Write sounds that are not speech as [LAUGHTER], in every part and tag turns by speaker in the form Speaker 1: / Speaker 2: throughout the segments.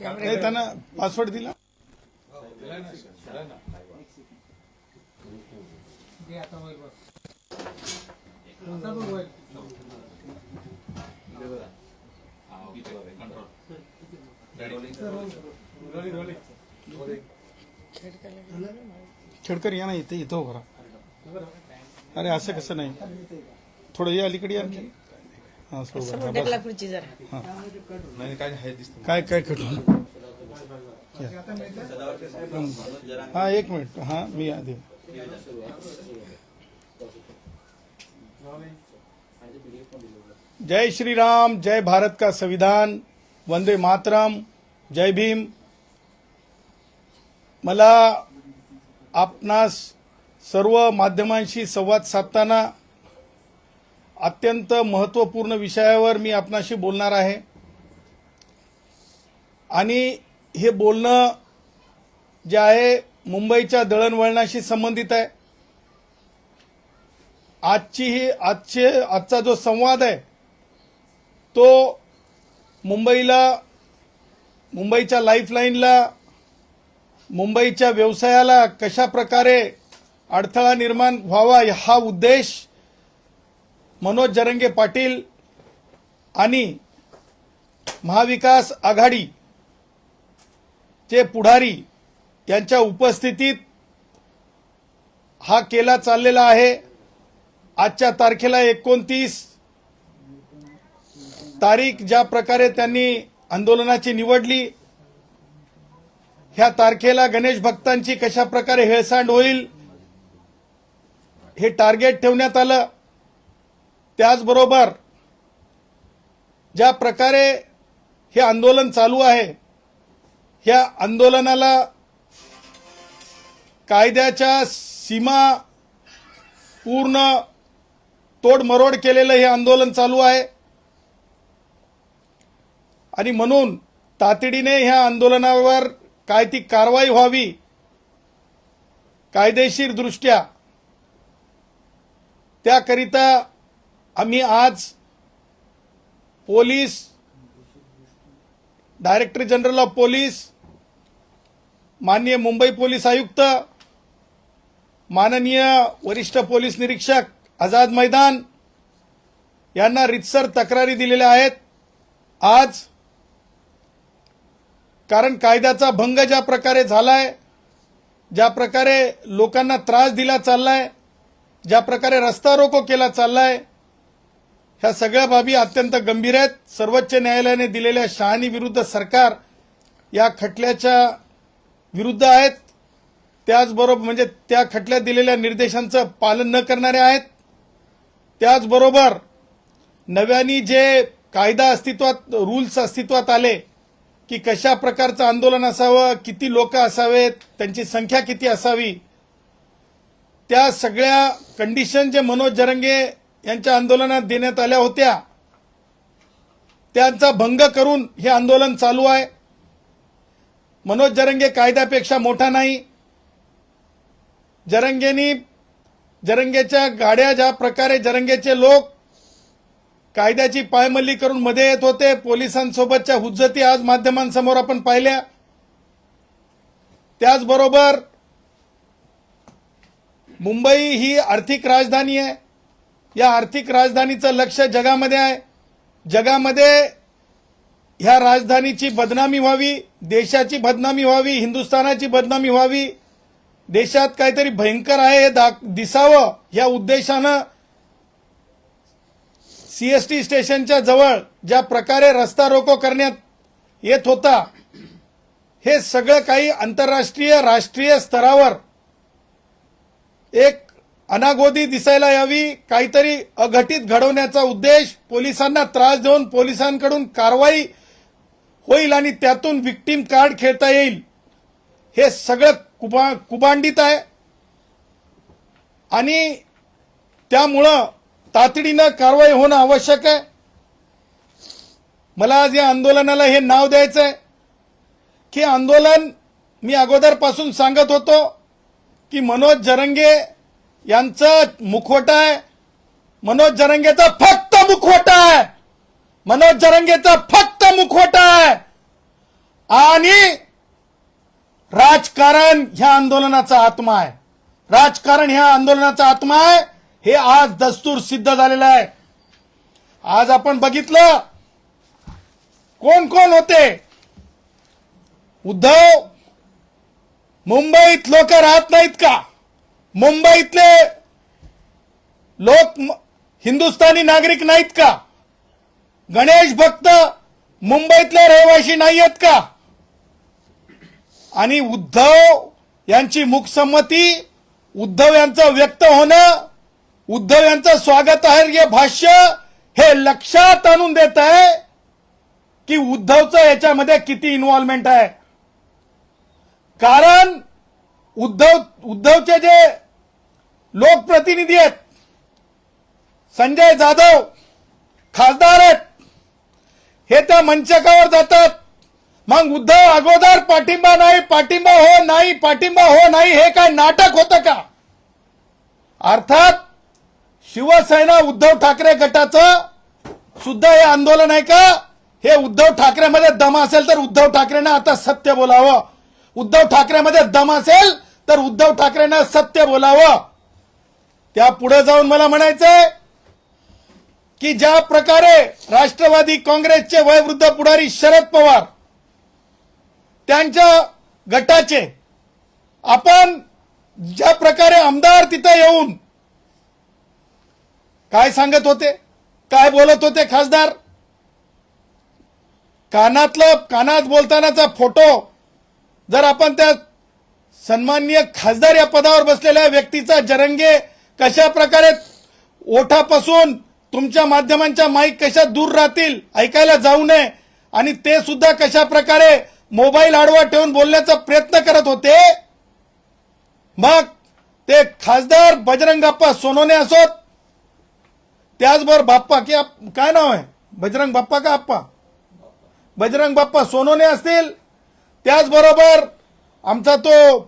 Speaker 1: नाही त्यांना पासवर्ड दिला? खेडकर या ना इथे इथं उभं राहा. अरे असं कसं नाही. थोडं या अलीकडे या आणखी. हा slow करा.
Speaker 2: ढकला
Speaker 1: बस.
Speaker 2: खुर्ची जरा.
Speaker 3: नाही काय आहे दिसतं.
Speaker 1: काय काय कठून हा एक मिनिट. हा मी आधी जय श्री राम जय भारत का संविधान वंदे मातरम जय भीम. मला आपणास सर्व माध्यमांशी संवाद साधताना अत्यंत महत्त्वपूर्ण विषयावर मी आपणाशी बोलणार आहे. आणि हे बोलणं जे आहे मुंबईच्या दळणवळणाशी संबंधित आहे. आजची ही आजचे आजचा जो संवाद आहे तो मुंबईला मुंबईच्या लाईफलाईनला मुंबईच्या व्यवसायाला कशा प्रकारे अडथळा निर्माण व्हावा हा उद्देश मनोज जरंगे पाटील आणि महाविकास आघाडी चे पुढारी यांच्या उपस्थितीत हा केला चाललेला आहे. आजच्या तारखेला एकोणतीस तारीख ज्या प्रकारे त्यांनी आंदोलनाची निवडली ह्या तारखेला गणेश भक्तांची कशा प्रकारे हेळसांड होईल हे टार्गेट ठेवण्यात आलं. त्याचबरोबर ज्या प्रकारे हे आंदोलन चालू आहे ह्या आंदोलनाला कायद्याच्या सीमा पूर्ण तोडमरोड केलेलं हे आंदोलन चालू आहे. आणि म्हणून तातडीने ह्या आंदोलनावर काय ती कारवाई व्हावी कायदेशीर दृष्ट्या त्याकरिता आम्ही आज police director general of police माननीय मुंबई पोलीस आयुक्त माननीय वरिष्ठ पोलीस निरीक्षक आझाद मैदान यांना रितसर तक्रारी दिलेल्या आहेत. आज कारण कायद्याचा भंग ज्या प्रकारे झालाय ज्या प्रकारे लोकांना त्रास दिला चाललाय ज्या प्रकारे रस्ता रोको केला चाललाय ह्या सगळ्या बाबी अत्यंत गंभीर आहेत. सर्वोच्च न्यायालयाने दिलेल्या शहाणी विरुद्ध सरकार या खटल्याच्या विरुद्ध आहेत. त्याचबरोबर म्हणजे त्या खटल्यात दिलेल्या निर्देशांचं पालन न करणारे आहेत. त्याचबरोबर नव्याने जे कायदा अस्तित्वात रूल्स अस्तित्वात आले की कशा प्रकारचं आंदोलन असावं किती लोक असावेत त्यांची संख्या किती असावी त्या सगळ्या कंडिशन जे मनोज जरंगे यांच्या आंदोलनात देण्यात आल्या होत्या. त्यांचा भंग करून हे आंदोलन चालू आहे. मनोज जरंगे कायद्यापेक्षा मोठा नाही. जरंगेनी जरंगेच्या गाड्या ज्या प्रकारे जरंगेचे लोक कायद्याची पायमल्ली करून मध्ये येत होते पोलिसांसोबतच्या हुज्जती आज माध्यमांसमोर आपण पाहिल्या. त्याचबरोबर मुंबई ही आर्थिक राजधानी आहे. या आर्थिक राजधानीचं लक्ष जगामध्ये आहे. जगामध्ये ह्या राजधानीची बदनामी व्हावी देशाची बदनामी व्हावी हिंदुस्थानाची बदनामी व्हावी देशात काहीतरी भयंकर आहे हे दाख- दिसावं या उद्देशानं सीएसटी स्टेशनच्या जवळ ज्या प्रकारे रस्ता रोको करण्यात येत होता हे सगळं काही आंतरराष्ट्रीय राष्ट्रीय स्तरावर एक अनागोदी दिसायला यावी काहीतरी अघटित घडवण्याचा उद्देश पोलिसांना त्रास देऊन पोलिसांकडून कारवाई होईल आणि त्यातून विक्टीम कार्ड खेळता येईल. हे सगळं कुबा कुबांडित आहे. आणि त्यामुळं तातडीनं कारवाई होणं आवश्यक आहे. मला आज या आंदोलनाला हे नाव द्यायचं आहे की आंदोलन मी अगोदरपासून सांगत होतो की मनोज जरंगे यांचं मुखवटा आहे. मनोज जरंगेचा फक्त मुखवटा आहे. मनोज जरंगेचा फक्त मुखवटा आहे. आणि राजकारण ह्या आंदोलनाचा आत्मा आहे. राजकारण ह्या आंदोलनाचा आत्मा आहे. हे आज दस्तूर सिद्ध झालेलं आहे. आज आपण बघितलं कोण कोण होते? उद्धव मुंबईत लोक राहत नाहीत का? मुंबईतले लोक हिंदुस्थानी नागरिक नाहीत का? गणेश भक्त मुंबईतले रहिवासी नाही आहेत का? आणि उद्धव यांची मुखसंमती उद्धव यांचं व्यक्त होणं उद्धव यांचं स्वागतार्ह भाष्य हे लक्षात आणून देत आहे की उद्धवचं याच्यामध्ये किती इन्व्हॉल्वमेंट आहे. कारण उद्धव उद्धवचे जे लोकप्रतिनिधी आहेत. संजय जाधव खासदार आहेत. हे त्या मंचकावर जातात. मग उद्धव अगोदर पाठिंबा नाही पाठिंबा हो नाही पाठिंबा हो नाही हे काय नाटक होतं का? अर्थात शिवसेना उद्धव ठाकरे गटाचं सुद्धा हे आंदोलन आहे का? हे उद्धव ठाकरेमध्ये दम असेल तर उद्धव ठाकरेंना आता सत्य बोलावं. उद्धव ठाकरेमध्ये दम असेल तर उद्धव ठाकरेंना सत्य बोलावं. त्या पुढे जाऊन मला म्हणायचंय की ज्या प्रकारे राष्ट्रवादी काँग्रेसचे वयवृद्ध पुढारी शरद पवार त्यांच्या गटाचे आपण ज्या प्रकारे आमदार तिथं येऊन काय सांगत होते काय बोलत होते खासदार? कानातलं कानात बोलतानाचा फोटो जर आपण त्या सन्माननीय खासदार या पदावर बसलेल्या व्यक्तीचा जरंगे कशा प्रकारे ओठापासून तुमच्या माध्यमांच्या माईक कशा दूर राहतील ऐकायला जाऊ नये आणि ते सुद्धा कशा प्रकारे मोबाईल आडवा ठेवून बोलण्याचा प्रयत्न करत होते? मग ते खासदार बजरंगाप्पा सोनोने असोत. त्याचबरोबर बाप्पा की काय नाव आहे? बजरंग बाप्पा का आप्पा? बजरंग बाप्पा सोनोने असतील. त्याचबरोबर आमचा तो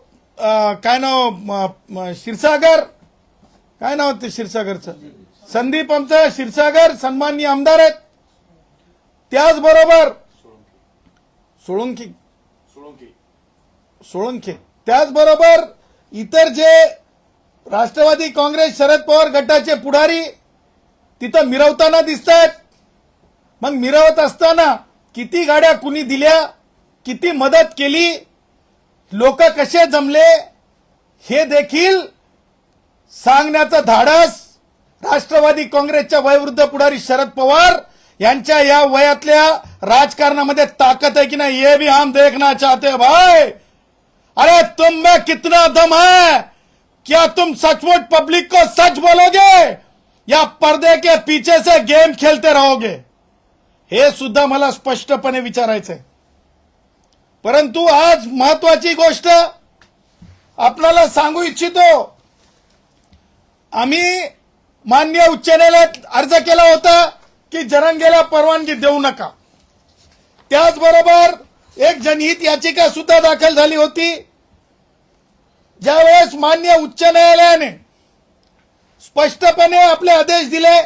Speaker 1: काय नाव म- क्षीरसागर काय नाव ते क्षीरसागरचं? संदीप आमचं क्षीरसागर सन्माननीय आमदार आहेत. त्याचबरोबर सोळंकी. सोळंखे त्याचबरोबर इतर जे राष्ट्रवादी काँग्रेस शरद पवार गटाचे पुढारी तिथं मिरवताना दिसत आहेत मग मिरवत असताना किती गाड्या कुणी दिल्या किती मदत केली लोक कसे जमले हे देखील सांगण्याचं धाडस राष्ट्रवादी काँग्रेसच्या वयवृद्ध पुढारी शरद पवार यांच्या या वयातल्या राजकारणामध्ये ताकद आहे की नाही ये भी हम देखना चाहते भाई. अरे तुम में कितना दम है? क्या तुम सचमुच पब्लिक को सच बोलोगे? या पर्दे के पीछे से गेम खेलते रहोगे? हे सुद्धा मला स्पष्टपणे विचारायचंय. परंतु आज महत्वाची गोष्ट आपल्याला सांगू इच्छितो. आम्ही मान्य उच्च न्यायालयात अर्ज केला होता की जरंगेला परवानगी देऊ नका. त्याचबरोबर एक जनहित याचिका सुद्धा दाखल झाली होती. ज्यावेळेस मान्य उच्च न्यायालयाने स्पष्टपणे आपले आदेश दिले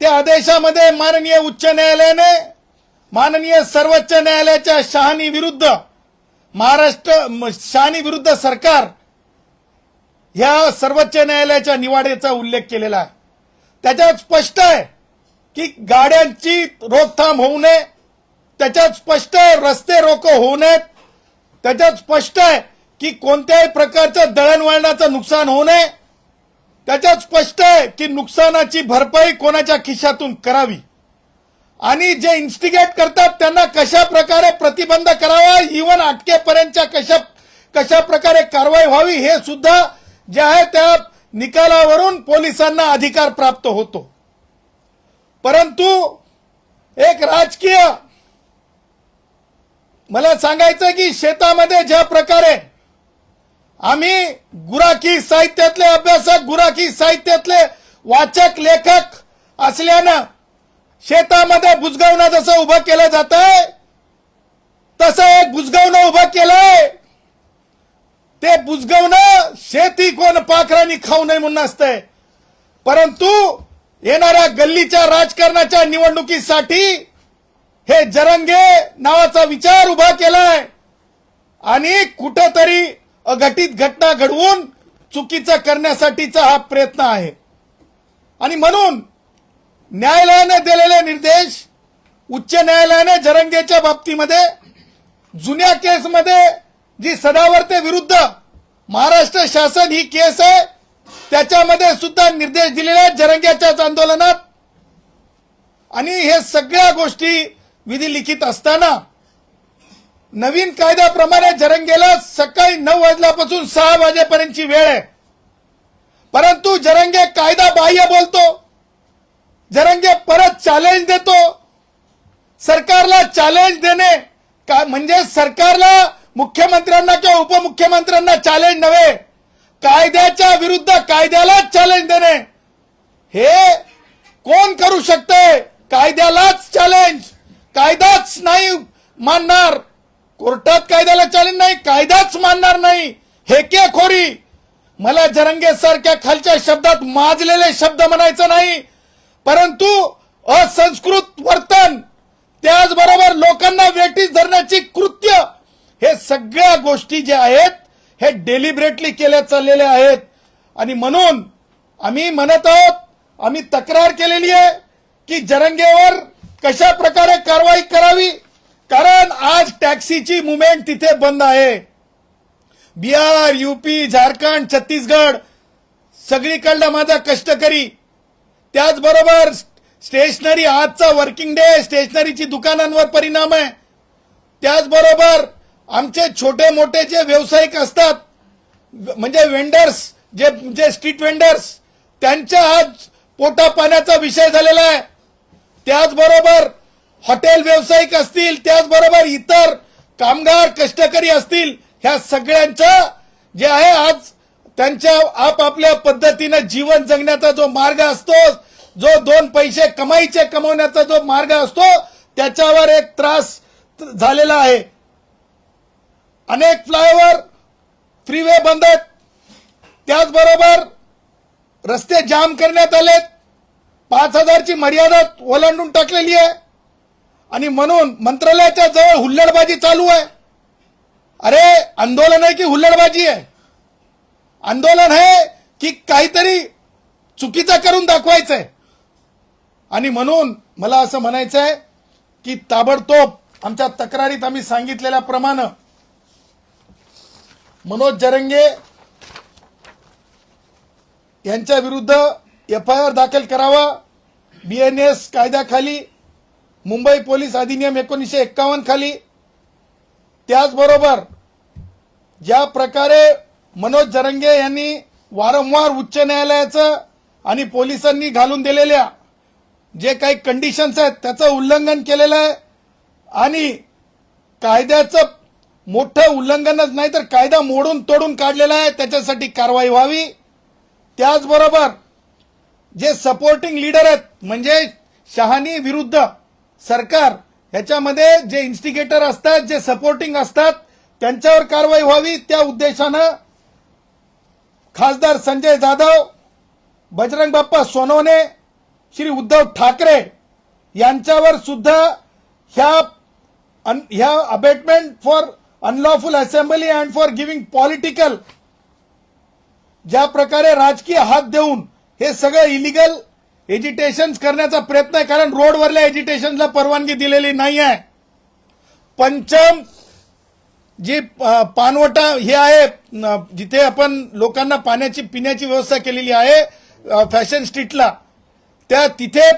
Speaker 1: त्या आदेशामध्ये माननीय उच्च न्यायालयाने माननीय सर्वोच्च न्यायालयाच्या शहानी विरुद्ध महाराष्ट्र शहानीविरुद्ध शहानी विरुद्ध सरकार ह्या सर्वोच्च न्यायालयाच्या निवाड्याचा उल्लेख केलेला आहे. त्याच्यात स्पष्ट आहे की गाड्यांची रोकथाम होऊ नये त्याच्यात स्पष्ट आहे रस्ते रोको होऊ नयेत त्याच्यात स्पष्ट आहे की कोणत्याही प्रकारचं दळणवळणाचं नुकसान होऊ नये त्याच्यात स्पष्ट आहे की नुकसानाची भरपाई कोणाच्या खिशातून करावी. आणि जे इन्स्टिगेट करतात त्यांना कशा प्रकारे प्रतिबंध करावा इव्हन अटकेपर्यंतच्या कशा कशा प्रकारे कारवाई व्हावी हे सुद्धा जे आहे त्या निकालावरून पोलिसांना अधिकार प्राप्त होतो. परंतु एक राजकीय मला सांगायचं की शेतामध्ये ज्या प्रकारे आम्ही गुराखी साहित्यातले अभ्यासक गुराखी साहित्यातले वाचक लेखक असल्यानं शेतामध्ये बुजगावणं जसं उभं केलं जात आहे तसं एक बुजगावणं उभं केलंय. ते बुजगावणं शेती कोण पाखरांनी खाऊ नये म्हणून असतंय. परंतु येणाऱ्या गल्लीच्या राजकारणाच्या निवडणुकीसाठी हे जरंगे नावाचा विचार उभा केलाय. आणि कुठंतरी अघटित घटना घडवून चुकीचं करण्यासाठीचा हा प्रयत्न आहे. आणि म्हणून न्यायालयाने दिलेले निर्देश उच्च न्यायालयाने जरंगेच्या बाबतीमध्ये जुन्या केसमध्ये जी सदावर्ते विरुद्ध महाराष्ट्र शासन ही केस आहे त्याच्यामध्ये सुद्धा निर्देश दिलेले आहेत जरंग्याच्याच आंदोलनात. आणि हे सगळ्या गोष्टी विधी लिखित असताना नवीन कायद्याप्रमाणे जरंगेला सकाळी नऊ वाजल्यापासून सहा वाजेपर्यंतची वेळ आहे. परंतु जरंगे कायदा बाह्य बोलतो. जरंगे परत चॅलेंज देतो. सरकारला चॅलेंज देणे का म्हणजे सरकारला मुख्यमंत्र्यांना किंवा उपमुख्यमंत्र्यांना चॅलेंज नव्हे. कायद्याच्या विरुद्ध कायद्यालाच चॅलेंज देणे. हे कोण करू शकते? कायद्यालाच चॅलेंज कायदाच नाही मानणार. कोर्टात कायद्याला चॅलेंज नाही कायदाच मानणार नाही. हे खोरी मला जरंगे सारख्या खालच्या शब्दात माजलेले शब्द म्हणायचं नाही. परंतु असंस्कृत वर्तन त्याचबरोबर लोकांना वेटीस धरण्याची कृत्य हे सगळ्या गोष्टी ज्या आहेत हे डेलिबरेटली केल्या चाललेल्या आहेत. आणि म्हणून आम्ही म्हणत आहोत आम्ही तक्रार केलेली आहे की जरंगेवर कशा प्रकारे कारवाई करावी? कारण आज टॅक्सीची मुवमेंट तिथे बंद आहे. बिहार युपी झारखंड छत्तीसगड सगळीकडला माझा कष्टकरी. त्याचबरोबर स्टेशनरी आजचा वर्किंग डे स्टेशनरीची दुकानांवर परिणाम आहे. त्याचबरोबर आमचे छोटे मोठे जे व्यावसायिक असतात म्हणजे वेंडर्स जे जे स्ट्रीट वेंडर्स त्यांच्या आज पोटा पाण्याचा विषय झालेला आहे. त्याचबरोबर हॉटेल व्यावसायिक असतील त्याचबरोबर इतर कामगार कष्टकरी असतील ह्या सगळ्यांचं जे आहे आज त्यांच्या आपापल्या पद्धतीनं जीवन जगण्याचा जो मार्ग असतो जो दोन पैसे कमाईचे कमवण्याचा जो मार्ग असतो त्याच्यावर एक त्रास झालेला आहे. अनेक फ्लायओव्हर फ्रीवे बंद आहेत. त्याचबरोबर रस्ते जाम करण्यात आलेत. पाच हजारची मर्यादा ओलांडून टाकलेली आहे. आणि म्हणून मंत्रालयाच्या जवळ हुल्लडबाजी चालू आहे. अरे आंदोलन आहे की हुल्लडबाजी आहे? आंदोलन आहे की काहीतरी चुकीचं करून दाखवायचंय. आणि म्हणून मला असं म्हणायचं आहे की ताबडतोब आमच्या तक्रारीत आम्ही सांगितलेल्याप्रमाणे मनोज जरंगे यांच्या विरुद्ध एफ आय आर दाखल करावा. बी एन एस कायद्याखाली मुंबई पोलीस अधिनियम एकोणीसशे एक्कावन्न खाली. त्याचबरोबर ज्या प्रकारे मनोज जरंगे यांनी वारंवार उच्च न्यायालयाचं आणि पोलिसांनी घालून दिलेल्या जे काही कंडिशन्स आहेत त्याचं उल्लंघन केलेलं आहे आणि कायद्याचं मोठं उल्लंघनच नाही तर कायदा मोडून तोडून काढलेला आहे. त्याच्यासाठी कारवाई व्हावी. त्याचबरोबर जे सपोर्टिंग लीडर आहेत म्हणजे शहानी विरुद्ध सरकार ह्याच्यामध्ये जे इन्स्टिगेटर असतात जे सपोर्टिंग असतात त्यांच्यावर कारवाई व्हावी. त्या उद्देशानं खासदार संजय जाधव बजरंग बाप्पा सोनवणे श्री उद्धव ठाकरे यांच्यावर सुद्धा ह्या अन- ह्या abetment for unlawful assembly and for giving political ज्या प्रकारे राजकीय हात देऊन हे सगळं इलिगल एजिटेशन करण्याचा प्रयत्न आहे कारण रोडवरल्या एजिटेशनला परवानगी दिलेली नाही आहे. पंचम जी पानवटा हे आहे जिथे आपण लोकांना पाण्याची पिण्याची व्यवस्था केलेली आहे फॅशन स्ट्रीटला त्या तिथे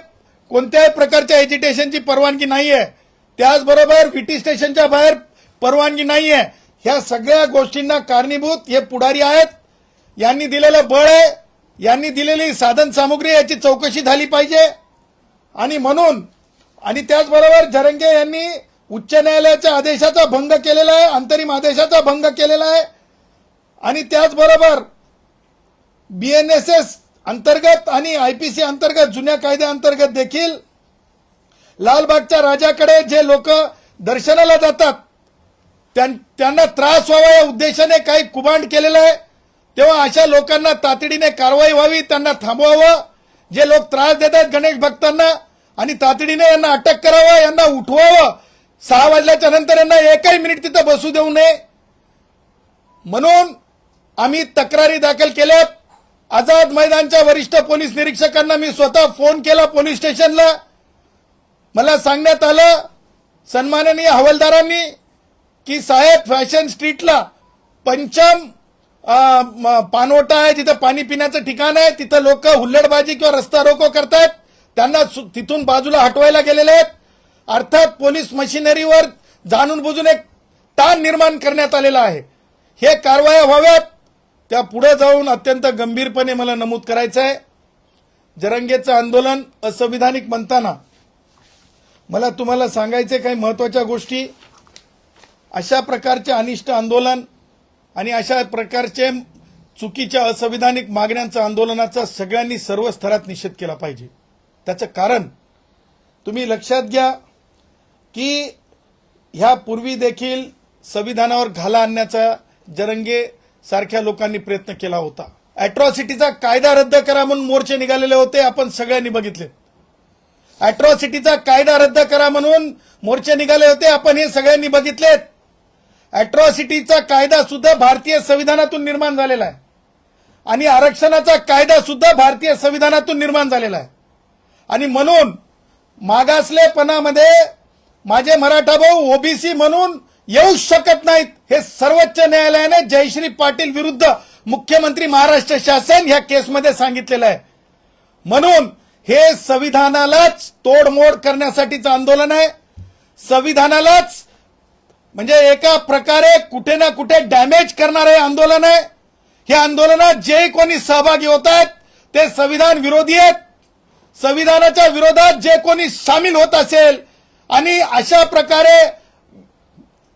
Speaker 1: कोणत्याही प्रकारच्या एजिटेशनची परवानगी नाही आहे त्याचबरोबर व्हीटी स्टेशनच्या बाहेर परवानगी नाही आहे ह्या सगळ्या गोष्टींना कारणीभूत हे पुढारी आहेत. यांनी दिलेलं बळ आहे. यांनी दिलेली साधन सामुग्री याची चौकशी झाली पाहिजे. आणि म्हणून आणि त्याचबरोबर झरंगे यांनी उच्च न्यायालयाच्या आदेशाचा भंग केलेला आहे अंतरिम आदेशाचा भंग केलेला आहे. आणि त्याचबरोबर बीएनएसएस अंतर्गत आणि आयपीसी अंतर्गत जुन्या कायद्याअंतर्गत देखील लालबागच्या राजाकडे जे लोक दर्शनाला जातात त्यांना त्रास व्हावा या उद्देशाने काही कुबांड केलेलं आहे. तेव्हा अशा लोकांना तातडीने कारवाई व्हावी त्यांना थांबवावं. जे लोक त्रास देतात गणेश भक्तांना आणि तातडीने यांना अटक करावं यांना उठवावं. सहा वाजल्याच्या नंतर यांना एकही मिनिट तिथं बसू देऊ नये. म्हणून आम्ही तक्रारी दाखल केल्यात. आझाद मैदानच्या वरिष्ठ पोलीस निरीक्षकांना मी स्वतः फोन केला पोलीस स्टेशनला. मला सांगण्यात आलं सन्माननीय हवालदारांनी की साहेब फॅशन स्ट्रीटला पंचम म, पानवटा आहे जिथं पाणी पिण्याचं ठिकाण आहे तिथं लोक हुल्लडबाजी किंवा रस्ता रोको करतायत त्यांना सु- तिथून बाजूला हटवायला गेलेले आहेत. अर्थात पोलीस मशिनरीवर जाणून बुजून एक ताण निर्माण करण्यात आलेला आहे. हे कारवाया व्हाव्यात. त्या पुढे जाऊन अत्यंत गंभीरपणे मला नमूद करायचं आहे जरंगेचं आंदोलन असंविधानिक म्हणताना मला तुम्हाला सांगायचे काही महत्त्वाच्या गोष्टी. अशा प्रकारचे अनिष्ट आंदोलन आणि अशा प्रकारचे चुकीच्या असंविधानिक मागण्यांचं आंदोलनाचा सगळ्यांनी सर्व स्तरात निषेध केला पाहिजे. त्याचं कारण तुम्ही लक्षात घ्या की ह्या पूर्वी देखील संविधानावर घाला आणण्याचा जरंगे सारख्या लोकांनी प्रयत्न केला होता. अॅट्रॉसिटीचा कायदा रद्द करा म्हणून मोर्चे निघालेले होते आपण सगळ्यांनी बघितले. अॅट्रॉसिटीचा कायदा रद्द करा म्हणून मोर्चे निघाले होते आपण हे सगळ्यांनी बघितलेत. अॅट्रॉसिटीचा कायदा सुद्धा भारतीय संविधानातून निर्माण झालेला आहे. आणि आरक्षणाचा कायदा सुद्धा भारतीय संविधानातून निर्माण झालेला आहे. आणि म्हणून मागासलेपणामध्ये माझे मराठा भाऊ ओबीसी म्हणून येऊ शकत नाहीत हे सर्वोच्च न्यायालयाने जयश्री पाटील विरुद्ध मुख्यमंत्री महाराष्ट्र शासन ह्या केसमध्ये सांगितलेलं आहे. म्हणून हे संविधानालाच तोडमोड करण्यासाठीचं आंदोलन आहे. संविधानालाच म्हणजे एका प्रकारे कुठे ना कुठे डॅमेज करणारे आंदोलन आहे. हे आंदोलनात जे कोणी सहभागी होत आहेत ते संविधान विरोधी आहेत. संविधानाच्या विरोधात जे कोणी सामील होत असेल आणि अशा प्रकारे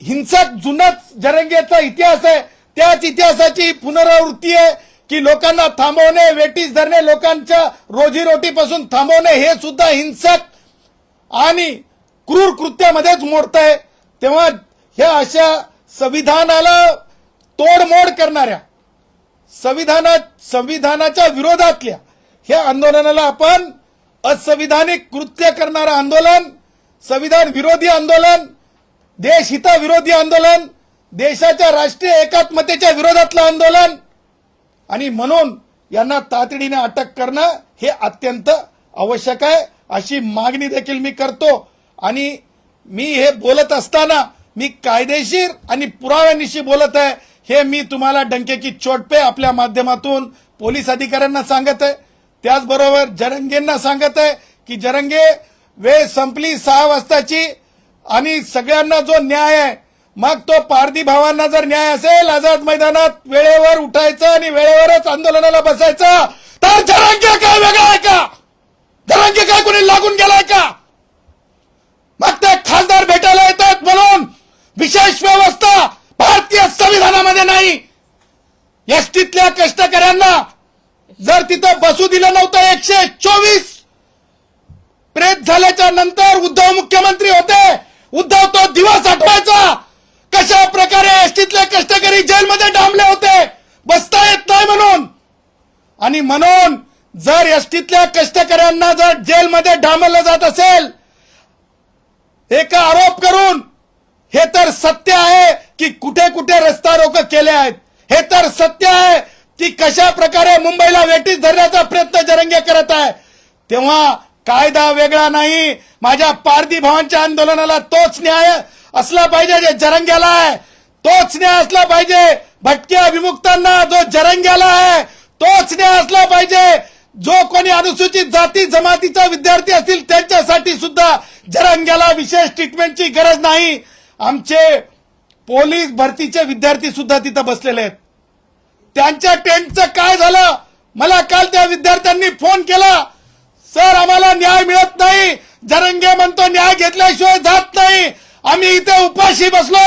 Speaker 1: हिंसक जुनाच जरंगेचा इतिहास आहे त्याच इतिहासाची पुनरावृत्ती आहे की लोकांना थांबवणे वेटीस धरणे लोकांच्या रोजीरोटीपासून थांबवणे हे सुद्धा हिंसक आणि क्रूर कृत्यामध्येच मोडत आहे तेव्हा ह्या अशा संविधानाला तोडमोड करणाऱ्या संविधानात संविधानाच्या विरोधातल्या ह्या आंदोलनाला आपण असंविधानिक कृत्य करणारं आंदोलन संविधान विरोधी आंदोलन देशहिताविरोधी आंदोलन देशाच्या राष्ट्रीय एकात्मतेच्या विरोधातलं आंदोलन आणि म्हणून यांना तातडीने अटक करणं हे अत्यंत आवश्यक आहे अशी मागणी देखील मी करतो. आणि मी हे बोलत असताना मी कायदेशीर आणि पुराव्यानिशी बोलत आहे. हे मी तुम्हाला डंकेकी चोटपे आपल्या माध्यमातून पोलीस अधिकाऱ्यांना सांगत आहे. त्याचबरोबर जरंगेंना सांगत आहे की जरंगे वेळ संपली सहा वाजताची आणि सगळ्यांना जो न्याय आहे मग तो पारधी भावांना जर न्याय असेल आझाद मैदानात वेळेवर उठायचं आणि वेळेवरच आंदोलनाला बसायचं तर जरंगे काय वेगळा आहे का? जरंगे काय कोणी लागून गेलाय का? मग ते खासदार भेटायला येतात म्हणून विशेष व्यवस्था भारतीय संविधानामध्ये नाही. एसटीतल्या कष्टकऱ्यांना जर तिथं बसू दिलं नव्हतं एकशे चोवीस प्रेत झाल्याच्यानंतर उद्धव मुख्यमंत्री होते. उद्धव तो दिवस आठवायचा कशा प्रकारे एसटीतले कष्टकरी जेलमध्ये डांबले होते बसता येत नाही म्हणून. आणि म्हणून जर एसटीतल्या कष्टकऱ्यांना जर जेलमध्ये डांबलं जात असेल एका आरोप करून हे तर सत्य आहे की कुठे कुठे रस्ता रोक केले आहेत. हे तर सत्य आहे की कशा प्रकारे मुंबईला वेटीस धरण्याचा प्रयत्न जरंगे करत आहे. तेव्हा कायदा वेगळा नाही. माझ्या पारधी भावांच्या आंदोलनाला तोच न्याय असला पाहिजे जे जरंग्याला आहे. तोच न्याय असला पाहिजे. भटक्या विमुक्तांना जो जरंग्याला आहे तोच न्याय असला पाहिजे. जो कोणी अनुसूचित जाती जमातीचा विद्यार्थी असतील त्यांच्यासाठी सुद्धा जरंग्याला विशेष ट्रीटमेंटची गरज नाही. आमचे पोलीस भरतीचे विद्यार्थी सुद्धा तिथं बसलेले आहेत. त्यांच्या टेंटचं काय झालं? मला काल त्या विद्यार्थ्यांनी फोन केला. सर आम्हाला न्याय मिळत नाही. जरंगे म्हणतो न्याय घेतल्याशिवाय जात नाही. आम्ही इथे उपाशी बसलो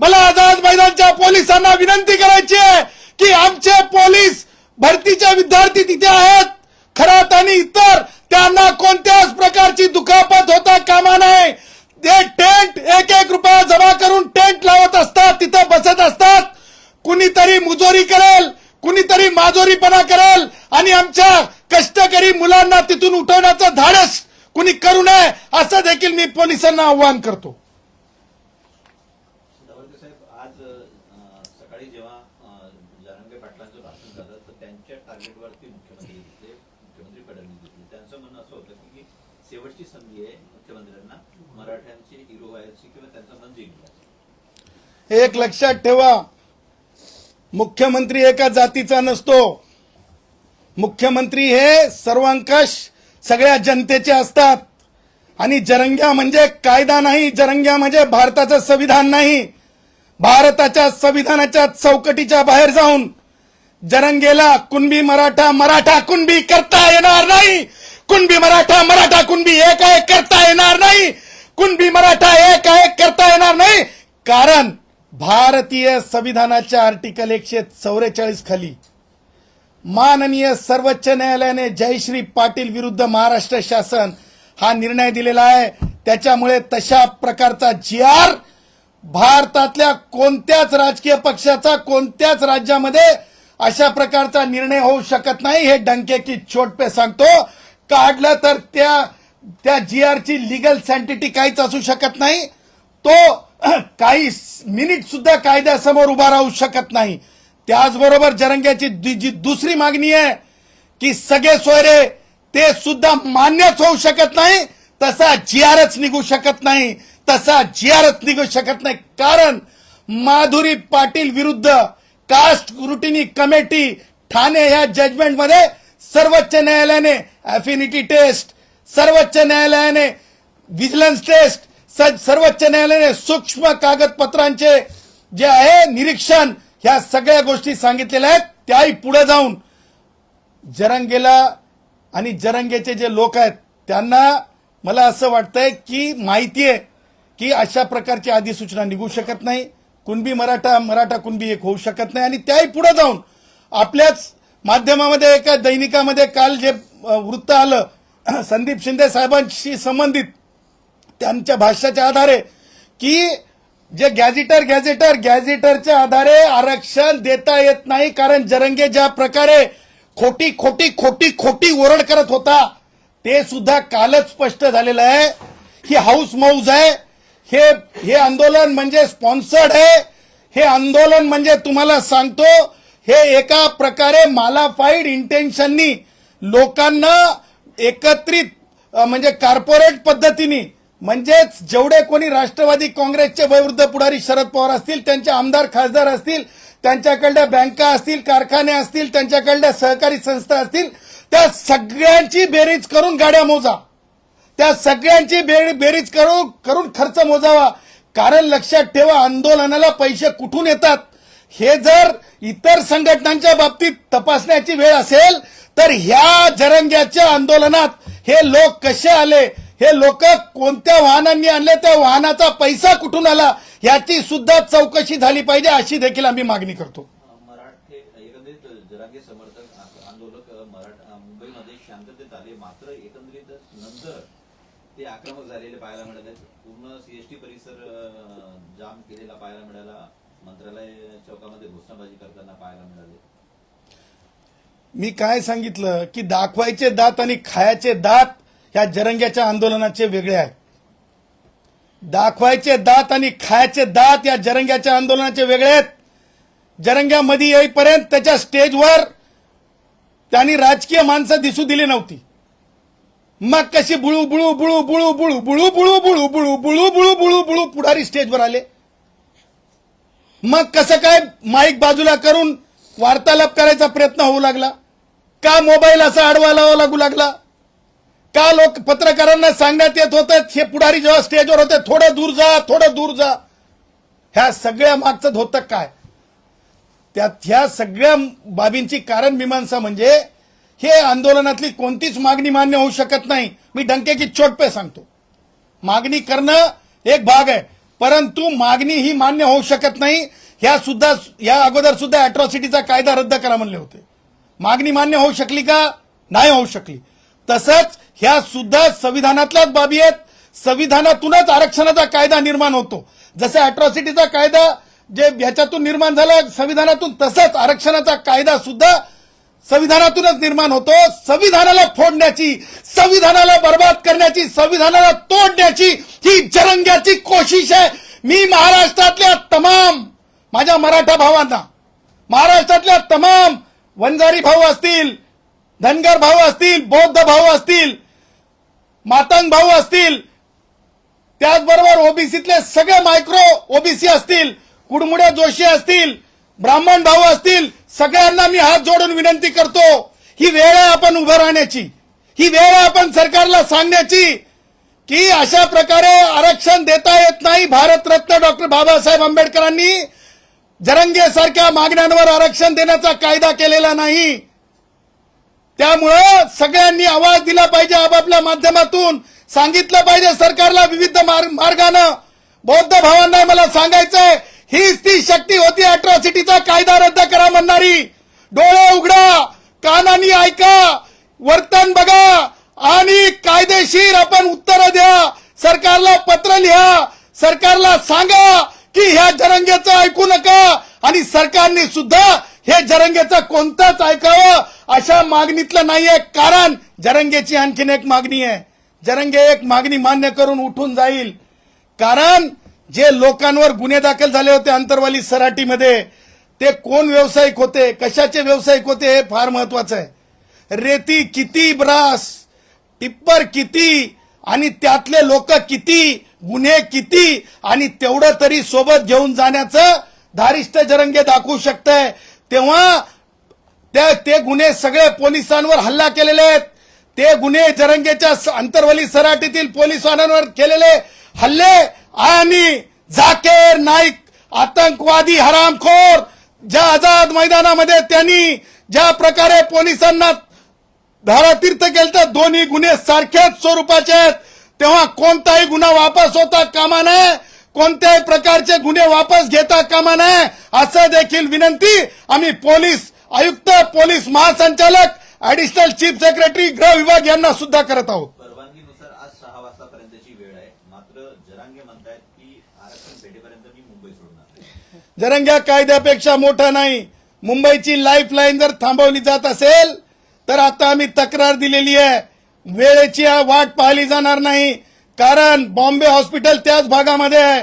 Speaker 1: मला आझाद मैदानच्या पोलिसांना विनंती करायची आहे की आमचे पोलीस भरतीचे विद्यार्थी तिथे आहेत. खरात आणि इतर त्यांना कोणत्याच प्रकारची दुखापत होता कामा नये. ते टेंट एक एक रुपया जमा करून टेंट लावत असतात तिथं बसत असतात कुणीतरी मुजोरी करेल कुणीतरी माजोरीपणा करेल आणि आमच्या कष्टकरी मुलांना तिथून उठवण्याचं धाडस कुणी करू नये असं देखील मी पोलिसांना आव्हान करतो
Speaker 2: दावरकर साहेब आज अ, सकाळी जेव्हा अ, जरांगे पाटलांचं भाषण झालं तर त्यांच्या टार्गेटवरती मुख्यमंत्री दिसले मुख्यमंत्री फडणवीस दिसले त्यांचं म्हणणं असं होतं की शेवटची संधी आहे मुख्यमंत्र्यांना मराठ्यांचे हिरो व्हायची किंवा त्यांचं मन जिंकण्याची
Speaker 1: एक लक्षात ठेवा मुख्यमंत्री एका जातीचा नसतो. मुख्यमंत्री हे सर्वांकश सगळ्या जनतेचे असतात. आणि जरंग्या म्हणजे कायदा नाही जरंग्या म्हणजे भारताचं संविधान नाही. भारताच्या संविधानाच्या चौकटीच्या बाहेर जाऊन जरंगेला कुणबी मराठा मराठा कुणबी करता येणार नाही. कुणबी मराठा मराठा कुणबी एक एक करता येणार नाही. कुणबी मराठा एक एक करता येणार नाही. कारण भारतीय संविधानाच्या आर्टिकल एकशे चौवेचाळीस खाली माननीय सर्वोच्च न्यायालयाने जयश्री पाटील विरुद्ध महाराष्ट्र शासन हा निर्णय दिलेला आहे. त्याच्यामुळे तशा प्रकारचा जी आर भारतातल्या कोणत्याच राजकीय पक्षाचा कोणत्याच राज्यामध्ये अशा प्रकारचा निर्णय होऊ शकत नाही हे डंके की पे सांगतो. काढलं तर त्या त्या जी आरची लिगल सँटिटी काहीच असू शकत नाही. तो [CLEARS THROAT] काही मिनिट सुद्धा कायद्यासमोर उभा राहू शकत नाही. त्याचबरोबर जरंग्याची जी दुसरी मागणी आहे की सगळे सोयरे ते सुद्धा मान्यच होऊ शकत नाही तसा जीआरच निघू शकत नाही तसा जी आरच निघू शकत नाही. कारण माधुरी पाटील विरुद्ध कास्ट रुटीनी कमिटी ठाणे या जजमेंटमध्ये सर्वोच्च न्यायालयाने अफिनिटी टेस्ट सर्वोच्च न्यायालयाने व्हिजिलन्स टेस्ट स- सर्वोच्च न्यायालयाने सूक्ष्म कागदपत्रांचे जे आहे निरीक्षण ह्या सगळ्या गोष्टी सांगितलेल्या आहेत. त्याही पुढे जाऊन जरंगेला आणि जरंगेचे जे लोक आहेत त्यांना मला असं वाटतंय की माहिती आहे की अशा प्रकारची अधिसूचना निघू शकत नाही. कुणबी मराठा मराठा कुणबी एक होऊ शकत नाही. आणि त्याही पुढे जाऊन आपल्याच माध्यमामध्ये एका दैनिकामध्ये काल जे वृत्त आलं [CLEARS THROAT] संदीप शिंदे साहेबांशी संबंधित त्यांच्या भाष्याच्या आधारे की जे गॅझेटर गॅझेटर गॅझेटरच्या आधारे आरक्षण देता येत नाही. कारण जरंगे ज्या प्रकारे खोटी खोटी खोटी खोटी ओरड करत होता. ते सुद्धा कालच स्पष्ट झालेलं आहे. ही हाऊस मौज आहे. हे हे आंदोलन म्हणजे स्पॉन्सर्ड आहे. हे आंदोलन म्हणजे तुम्हाला सांगतो हे एका प्रकारे मालाफाईड इंटेन्शननी लोकांना एकत्रित म्हणजे कार्पोरेट पद्धतीने म्हणजेच जेवढे कोणी राष्ट्रवादी काँग्रेसचे वैवृद्ध पुढारी शरद पवार असतील त्यांचे आमदार खासदार असतील त्यांच्याकडल्या बँका असतील कारखाने असतील त्यांच्याकडल्या सहकारी संस्था असतील त्या सगळ्यांची बेरीज करून गाड्या मोजा. त्या सगळ्यांची बेरीज करून करून खर्च मोजावा. कारण लक्षात ठेवा आंदोलनाला पैसे कुठून येतात? हे जर इतर संघटनांच्या बाबतीत तपासण्याची वेळ असेल तर ह्या जरंग्याच्या आंदोलनात हे लोक कसे आले? हे लोक कोणत्या वाहनांनी आणले त्या वाहनाचा पैसा कुठून आला याची सुद्धा चौकशी झाली पाहिजे अशी देखील आम्ही मागणी करतो.
Speaker 2: अ, मराठे एकंदरीत जरांगे समर्थक आ- आंदोलक अ, मराठा अ, मुंबईमध्ये शांततेत आले. मात्र एकंदरीत नंतर ते आक्रमक झालेले पाहायला मिळाले. पूर्ण सीएसटी परिसर अ, जाम केलेला पाहायला मिळाला. मंत्रालय चौकामध्ये घोषणाबाजी करताना पाहायला मिळाले.
Speaker 1: मी काय सांगितलं? की दाखवायचे दात आणि खायचे दात ह्या जरंग्याच्या आंदोलनाचे वेगळे आहेत दाखवायचे दात आणि खायचे दात या जरंग्याच्या आंदोलनाचे वेगळे आहेत जरंग्यामध्ये येईपर्यंत त्याच्या स्टेजवर त्यांनी राजकीय माणसं दिसू दिली नव्हती मग कशी बुळू बुळू बुळू बुळू बुळू बुळू बुळू बुळू बुळू बुळू बुळू बुळू बुळू पुढारी स्टेजवर आले मग कसं काय माईक बाजूला करून वार्तालाप करायचा प्रयत्न होऊ लागला का मोबाईल असा आडवा लावा लागू लागला का लोक पत्रकारांना सांगण्यात येत होतं? हे पुढारी जेव्हा स्टेजवर होते थोडं दूर जा थोडं दूर जा. ह्या सगळ्या मागचं होतं काय? त्यात ह्या सगळ्या बाबींची कारण मीमांसा म्हणजे हे आंदोलनातली कोणतीच मागणी मान्य होऊ शकत नाही. मी डंकेची चोट पे सांगतो. मागणी करणं एक भाग आहे. परंतु मागणी ही मान्य होऊ शकत नाही. ह्या सुद्धा या अगोदर सुद्धा अॅट्रॉसिटीचा कायदा रद्द करा म्हणले होते. मागणी मान्य होऊ शकली का? नाही होऊ शकली. तसंच ह्या सुद्धा संविधानातल्याच बाबी आहेत. संविधानातूनच आरक्षणाचा कायदा निर्माण होतो. जसं अॅट्रॉसिटीचा कायदा जे ह्याच्यातून निर्माण झाला संविधानातून तसंच आरक्षणाचा कायदा सुद्धा संविधानातूनच निर्माण होतो. संविधानाला फोडण्याची संविधानाला बर्बाद करण्याची संविधानाला तोडण्याची ही जरंग्याची कोशिश आहे. मी महाराष्ट्रातल्या तमाम माझ्या मराठा भावांना महाराष्ट्रातल्या तमाम वंजारी भाऊ असतील धनगर भाऊ असतील बौद्ध भाऊ असतील मातंग भाऊ असतील त्याचबरोबर ओबीसीतले सगळे मायक्रो ओबीसी असतील कुडमुडे जोशी असतील ब्राह्मण भाऊ असतील सगळ्यांना मी हात जोडून विनंती करतो ही वेळ आहे आपण उभं राहण्याची. ही वेळ आहे आपण सरकारला सांगण्याची की अशा प्रकारे आरक्षण देता येत नाही भारतरत्न डॉक्टर बाबासाहेब आंबेडकरांनी. जरंगे सारख्या मागण्यांवर आरक्षण देण्याचा कायदा केलेला नाही. त्यामुळं सगळ्यांनी आवाज दिला पाहिजे आपापल्या माध्यमातून. सांगितलं पाहिजे सरकारला विविध मार्ग- मार्गानं. बौद्ध भावांना मला सांगायचंय हीच ती शक्ती होती अट्रॉसिटीचा कायदा रद्द करा म्हणणारी. डोळे उघडा कानानी ऐका वर्तन बघा आणि कायदेशीर आपण उत्तरं द्या. सरकारला पत्र लिहा सरकारला सांगा की ह्या जरंगेचं ऐकू नका आणि सरकारने सुद्धा हे जरंगेचं कोणतंच ऐकावं अशा मागणीतलं नाहीये. कारण जरंगेची आणखीन एक मागणी आहे. जरंगे एक मागणी मान्य करून उठून जाईल. कारण जे लोकांवर गुन्हे दाखल झाले होते अंतरवाली सराटीमध्ये ते कोण व्यावसायिक होते? कशाचे व्यावसायिक होते? हे फार महत्वाचं आहे. रेती किती ब्रास? टिप्पर किती? आणि त्यातले लोक किती? गुन्हे किती? आणि तेवढं तरी सोबत घेऊन जाण्याचं धारिष्ट जरंगे दाखवू शकतंय. तेव्हा त्या ते गुन्हे सगळे पोलिसांवर हल्ला केलेले आहेत. ते गुन्हे जरंगेच्या अंतरवली सराटीतील पोलिसांवर केलेले हल्ले आणि झाकेर नाईक आतंकवादी हरामखोर ज्या आझाद मैदानामध्ये त्यांनी ज्या प्रकारे पोलिसांना धारातीर्थ केलं तर दोन्ही गुन्हे सारख्याच स्वरूपाचे आहेत. तेव्हा कोणताही गुन्हा वापस होता कामा नये. कोणत्याही प्रकारचे गुन्हे वापस घेता कामा नये असं देखील विनंती आम्ही पोलीस आयुक्त पोलीस महासंचालक ऍडिशनल चीफ सेक्रेटरी गृह विभाग यांना सुद्धा करत आहोत.
Speaker 2: परवानगीनुसार आज सहा वाजतापर्यंतची वेळ आहे. मात्र जरांगे म्हणतायत की आरक्षण भेटेपर्यंत मी मुंबई सोडणार नाही.
Speaker 1: जरंग्या कायद्यापेक्षा मोठा नाही. मुंबईची लाईफ लाईन जर थांबवली जात असेल तर आता आम्ही तक्रार दिलेली आहे. वेळेची वाट पाहिली जाणार नाही. कारण बॉम्बे हॉस्पिटल त्याच भागामध्ये आहे.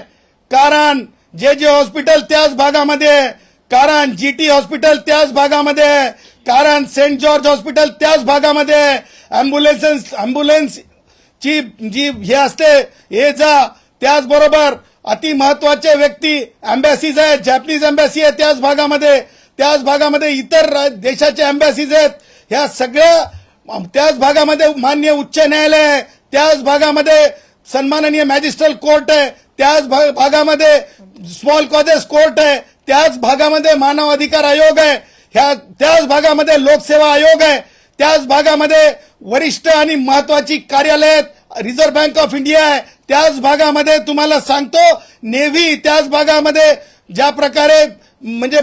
Speaker 1: कारण जे जे हॉस्पिटल त्याच भागामध्ये आहे. कारण जीटी हॉस्पिटल त्याच भागामध्ये आहे. कारण सेंट जॉर्ज हॉस्पिटल त्याच भागामध्ये आहे. अँब्युलन्स अँब्युलन्स ची जी हे असते हे जा त्याचबरोबर अति महत्त्वाचे व्यक्ती अँबॅसीज आहेत. जॅपनीज अँबॅसी आहे त्याच भागामध्ये त्याच भागामध्ये इतर देशाचे अँबॅसीज आहेत. ह्या सगळ्या त्याच भागामध्ये मान्य उच्च न्यायालय आहे. त्याच भागामध्ये सन्माननीय मॅजिस्ट्रेट कोर्ट आहे त्याच भागामध्ये स्मॉल कॉजेस कोर्ट आहे त्याच भागामध्ये मानव अधिकार आयोग आहे ह्या त्याच भागामध्ये लोकसेवा आयोग आहे त्याच भागामध्ये वरिष्ठ आणि महत्वाची कार्यालय आहेत रिझर्व्ह बँक ऑफ इंडिया आहे त्याच भागामध्ये तुम्हाला सांगतो नेव्ही त्याच भागामध्ये ज्या प्रकारे म्हणजे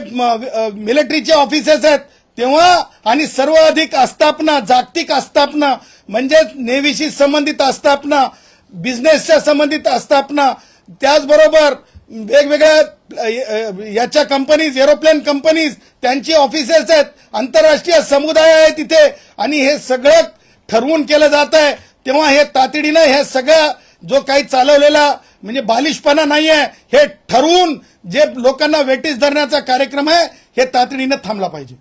Speaker 1: मिलिटरीचे ऑफिसेस आहेत तेव्हा आणि सर्व अधिक आस्थापना जागतिक आस्थापना म्हणजेच नेव्हीशी संबंधित आस्थापना बिझनेसच्या संबंधित आस्थापना त्याचबरोबर वेगवेगळ्या याच्या कंपनीज एरोप्लेन कंपनीज त्यांची ऑफिसेस आहेत आंतरराष्ट्रीय समुदाय आहे तिथे आणि हे सगळं ठरवून केलं जात आहे. तेव्हा हे तातडीनं हे सगळं जो काही चालवलेला म्हणजे बालिशपणा नाही आहे हे ठरवून जे लोकांना वेटीस धरण्याचा कार्यक्रम आहे हे तातडीनं थांबला पाहिजे.